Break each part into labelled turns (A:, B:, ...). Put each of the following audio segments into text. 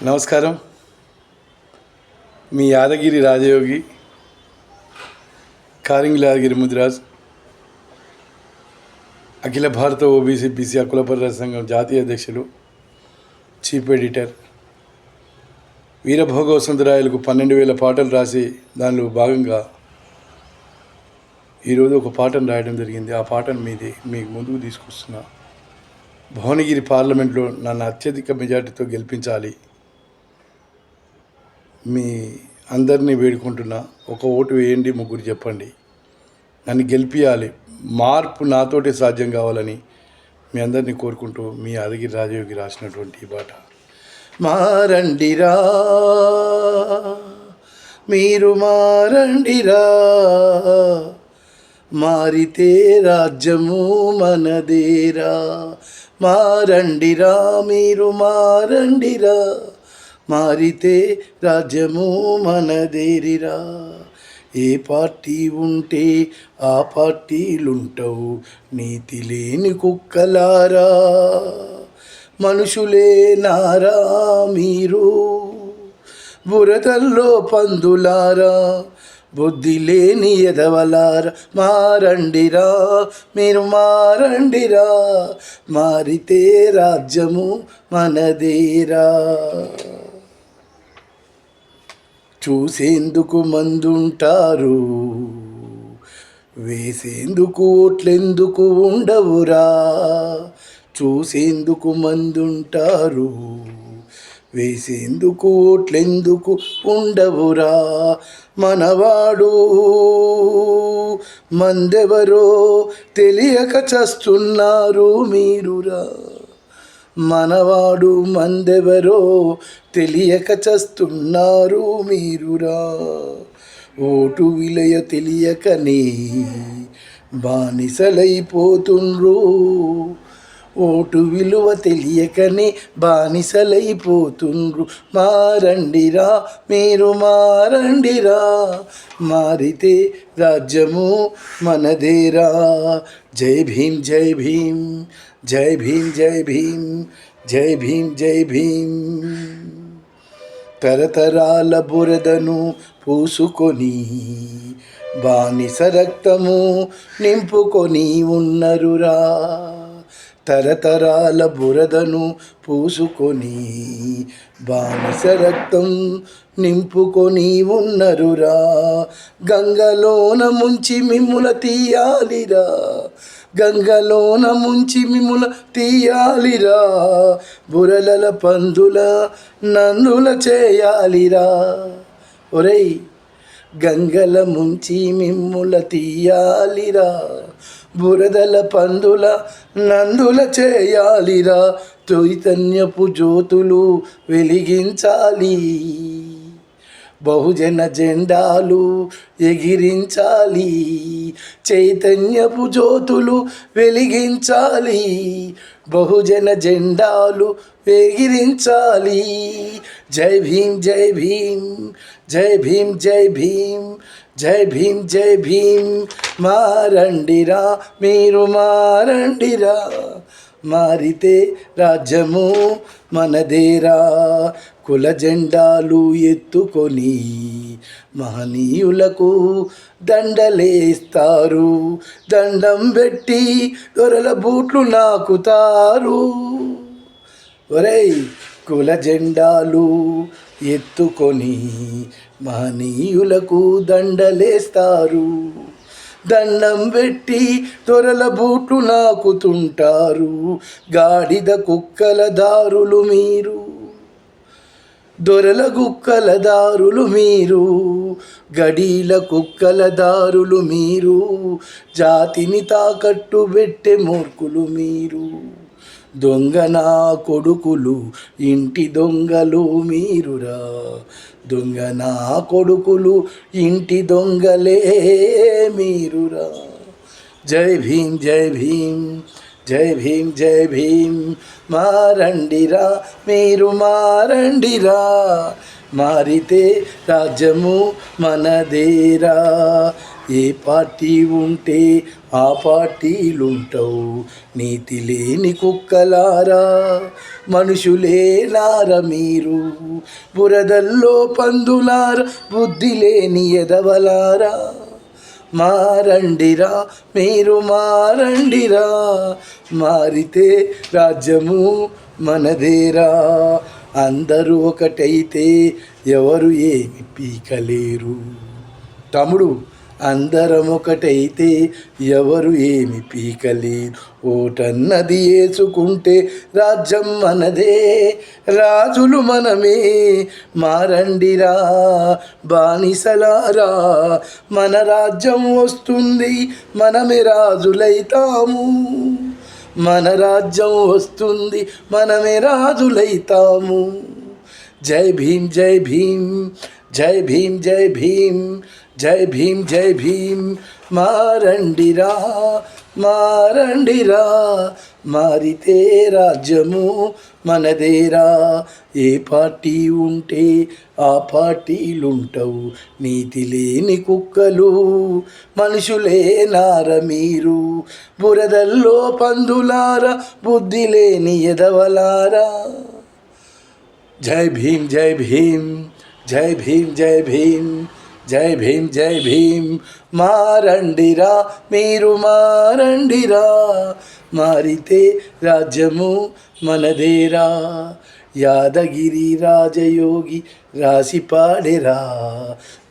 A: నమస్కారం. మీ యాదగిరి రాజయోగి కారింగ్ల యాదగిరి ముదిరాజ్ అఖిల భారత OBC BC హక్కుల సంఘం జాతీయ అధ్యక్షులు చీఫ్ ఎడిటర్ వీరభోగ వసంతరాయలకు పన్నెండు వేల పాటలు రాసి దానిలో భాగంగా ఈరోజు ఒక పాటను రాయడం జరిగింది. ఆ పాటను మీది మీకు ముందుకు తీసుకొస్తున్నా. భువనగిరి పార్లమెంట్లో నన్ను అత్యధిక మెజార్టీతో గెలిపించాలి. మీ అందరినీ వేడుకుంటున్నా. ఒక ఓటు వేయండి ముగ్గురు చెప్పండి. నన్ను గెలిపియాలి. మార్పు నాతోటే సాధ్యం కావాలని మీ అందరినీ కోరుకుంటూ మీ అదగిరి రాజయోగి రాసినటువంటి ఈ పాట మారండిరా మీరు మారండిరా మారితే రాజ్యము మనదేరా. మారండిరా మీరు మారండిరా మారితే రాజ్యము మనదేరిరా. ఏ పార్టీ ఉంటే ఆ పార్టీలుంటవు నీతి లేని కుక్కలారా. మనుషులే నారా మీరు. బురదల్లో పందులారా. బుద్ధి లేని ఎదవలారా. మారండిరా మీరు మారండిరా. మారితే రాజ్యము మనదేరా. చూసేందుకు మందుంటారు. వేసేందుకు ఓట్లెందుకు ఉండవురా. చూసేందుకు మందుంటారు. వేసేందుకు ఓట్లెందుకు ఉండవురా. మనవాడు మందెవరో తెలియక చస్తున్నారు మీరురా. మనవాడు మందెవరో తెలియక చస్తున్నారు మీరురా. ఓటు విలయ తెలియకనే బానిసలైపోతుండ్రు. ఓటు విలువ తెలియకనే బానిసలైపోతుండ్రు. మారండిరా మీరు మారండిరా. మారితే రాజ్యము మనదేరా. జై భీం జై భీం జై భీం జై భీం జై భీం జై భీం తరతరాల బురదను పూసుకొని బానిస రక్తము నింపుకొని ఉన్నరురా. తరతరాల బురదను పూసుకొని బానిస రక్తం నింపుకొని ఉన్నరురా. గంగలోన ముంచి మిమ్ముల తీయాలిరా. గంగలోన ముంచి మిమ్ముల తీయాలిరా. బురలల పందుల నందుల చేయాలిరా. ఒరేయ్ గంగల ముంచి మిమ్ముల తీయాలిరా. బురదల పందుల నందుల చేయాలిరా. చైతన్యపు జ్యోతులు వెలిగించాలి. బహుజన జెండాలు ఎగిరించాలి చైతన్యపు జ్యోతులు వెలిగించాలి బహుజన జెండాలు ఎగిరించాలి జై భీం జై భీం జై భీం జై భీం జై భీం జై భీం మారండిరా మీరు మారండిరా మారితే రాజ్యము మనదేరా. కుల జెండాలు ఎత్తుకొని మహనీయులకు దండలేస్తారు. దండం పెట్టి దొరల బూట్లు నాకుతారు. ఒరేయ్ కుల జెండాలు ఎత్తుకొని మహనీయులకు దండలేస్తారు. దండం పెట్టి తొరల బూట్లు నాకుతుంటారు. గాడిద కుక్కల దారులు మీరు. దొరల కుక్కల దారులు మీరు గడీల కుక్కల దారులు మీరు జాతిని తాకట్టు పెట్టే మూర్ఖులు మీరు. దొంగ నా కొడుకులు ఇంటి దొంగలు మీరురా. దొంగ నా కొడుకులు ఇంటి దొంగలే మీరురా. జై భీం జై భీం జై భీం జై భీం మారండిరా మీరు మారండిరా. మారితే రాజ్యము మనదేరా. ఏ పార్టీ ఉంటే ఆ పార్టీలుంటావు. నీతి లేని కుక్కలారా. మనుషులేలార మీరు. బురదల్లో పందులారా బుద్ధి లేని ఎదవలారా. మారండిరా మీరు మారండిరా మారితే రాజ్యము మనదేరా. అందరూ ఒకటైతే ఎవరు ఏమి పీకలేరు తమ్ముడు అందరం ఒకటైతే ఎవరు ఏమి పీకలి ఓటన్నది వేసుకుంటే రాజ్యం మనదే. రాజులు మనమే. మారండిరా బానిసలారా. మన రాజ్యం వస్తుంది మనమే రాజులైతాము. మన రాజ్యం వస్తుంది మనమే రాజులైతాము. జై భీమ్ జై భీమ్ జై భీమ్ జై భీమ్. జై భీమ్ జై భీమ్ మారండిరా మారండిరా మారితే రాజ్యము మనదేరా ఏ పార్టీ ఉంటే ఆ పార్టీలుంటవు నీతి లేని కుక్కలు మనుషులే నార మీరు. బురదల్లో పందులార బుద్ధి లేని ఎదవలారా. జై భీమ్ జై భీమ్ జై భీమ్ జై భీమ్. జై భీమ్ జై భీమ్ మారండిరా మీరు మారండిరా మారితే రాజ్యము మనదేరా యాదగిరి రాజయోగి రాసి పాడెరా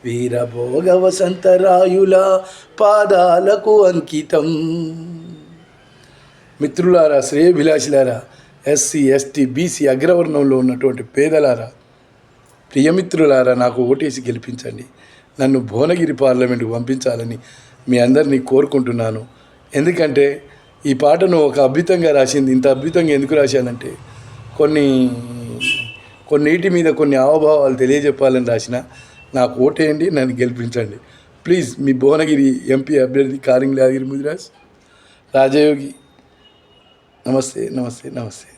A: వీరభోగ వసంతరాయుల పాదాలకు అంకితం. మిత్రులారా శ్రేయభిలాషులారా ఎస్సీ ఎస్టీ బీసీ అగ్రవర్ణంలో ఉన్నటువంటి పేదలారా ప్రియమిత్రులారా నాకు ఓటేసి గెలిపించండి. నన్ను భువనగిరి పార్లమెంటుకు పంపించాలని మీ అందరినీ కోరుకుంటున్నాను. ఎందుకంటే ఈ పాటను ఒక అద్భుతంగా రాసింది ఇంత అద్భుతంగా ఎందుకు రాశానంటే కొన్ని కొన్నిటి మీద కొన్ని హావభావాలు తెలియజెప్పాలని రాసిన నాకు ఓటేయండి నన్ను గెలిపించండి. ప్లీజ్ మీ భువనగిరి ఎంపీ అభ్యర్థి కారింగ్ యాదగిరి ముదిరాజ్. రాజయోగి నమస్తే నమస్తే నమస్తే.